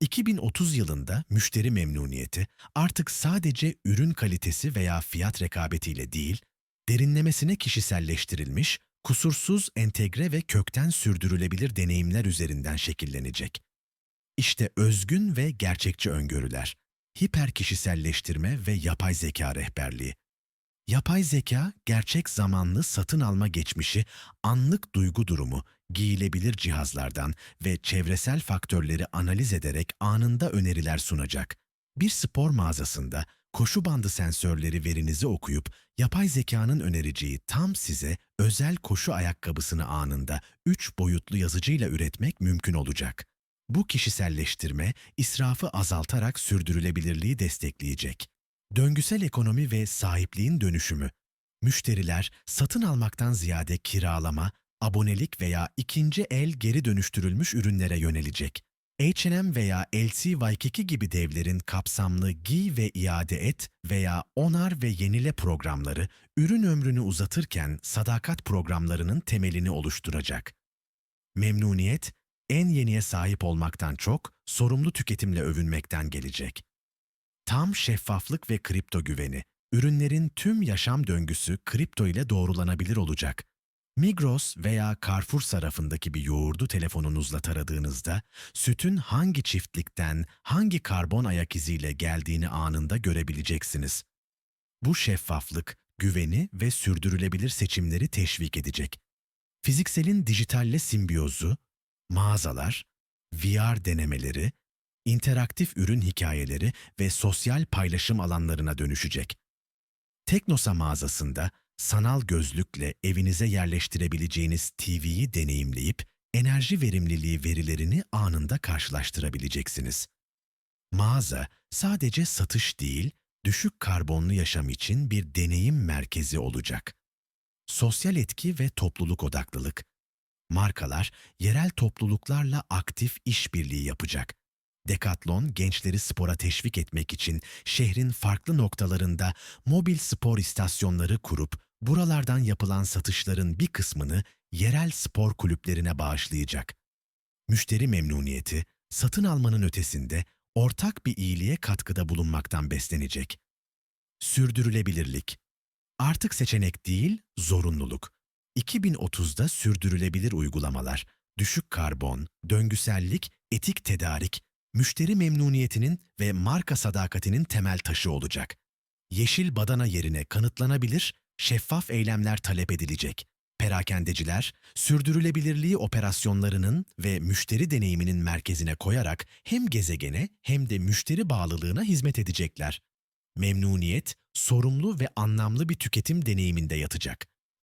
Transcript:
2030 yılında müşteri memnuniyeti artık sadece ürün kalitesi veya fiyat rekabetiyle değil, derinlemesine kişiselleştirilmiş, kusursuz, entegre ve kökten sürdürülebilir deneyimler üzerinden şekillenecek. İşte özgün ve gerçekçi öngörüler, hiper kişiselleştirme ve yapay zeka rehberliği. Yapay zeka, gerçek zamanlı satın alma geçmişi, anlık duygu durumu, giyilebilir cihazlardan ve çevresel faktörleri analiz ederek anında öneriler sunacak. Bir spor mağazasında koşu bandı sensörleri verinizi okuyup yapay zekanın önereceği tam size özel koşu ayakkabısını anında 3 boyutlu yazıcıyla üretmek mümkün olacak. Bu kişiselleştirme israfı azaltarak sürdürülebilirliği destekleyecek. Döngüsel ekonomi ve sahipliğin dönüşümü. Müşteriler satın almaktan ziyade kiralama, abonelik veya ikinci el geri dönüştürülmüş ürünlere yönelecek. H&M veya LC Waikiki gibi devlerin kapsamlı giy ve iade et veya onar ve yenile programları ürün ömrünü uzatırken sadakat programlarının temelini oluşturacak. Memnuniyet, en yeniye sahip olmaktan çok sorumlu tüketimle övünmekten gelecek. Tam şeffaflık ve kripto güveni, ürünlerin tüm yaşam döngüsü kripto ile doğrulanabilir olacak. Migros veya Carrefour sarafındaki bir yoğurdu telefonunuzla taradığınızda, sütün hangi çiftlikten, hangi karbon ayak iziyle geldiğini anında görebileceksiniz. Bu şeffaflık, güveni ve sürdürülebilir seçimleri teşvik edecek. Fizikselin dijitalle simbiyozu, mağazalar, VR denemeleri, interaktif ürün hikayeleri ve sosyal paylaşım alanlarına dönüşecek. Teknosa mağazasında sanal gözlükle evinize yerleştirebileceğiniz TV'yi deneyimleyip enerji verimliliği verilerini anında karşılaştırabileceksiniz. Mağaza sadece satış değil, düşük karbonlu yaşam için bir deneyim merkezi olacak. Sosyal etki ve topluluk odaklılık. Markalar yerel topluluklarla aktif işbirliği yapacak. Decathlon gençleri spora teşvik etmek için şehrin farklı noktalarında mobil spor istasyonları kurup buralardan yapılan satışların bir kısmını yerel spor kulüplerine bağışlayacak. Müşteri memnuniyeti satın almanın ötesinde ortak bir iyiliğe katkıda bulunmaktan beslenecek. Sürdürülebilirlik artık seçenek değil, zorunluluk. 2030'da sürdürülebilir uygulamalar, düşük karbon, döngüsellik, etik tedarik, müşteri memnuniyetinin ve marka sadakatinin temel taşı olacak. Yeşil badana yerine kanıtlanabilir, şeffaf eylemler talep edilecek. Perakendeciler, sürdürülebilirliği operasyonlarının ve müşteri deneyiminin merkezine koyarak hem gezegene hem de müşteri bağlılığına hizmet edecekler. Memnuniyet, sorumlu ve anlamlı bir tüketim deneyiminde yatacak.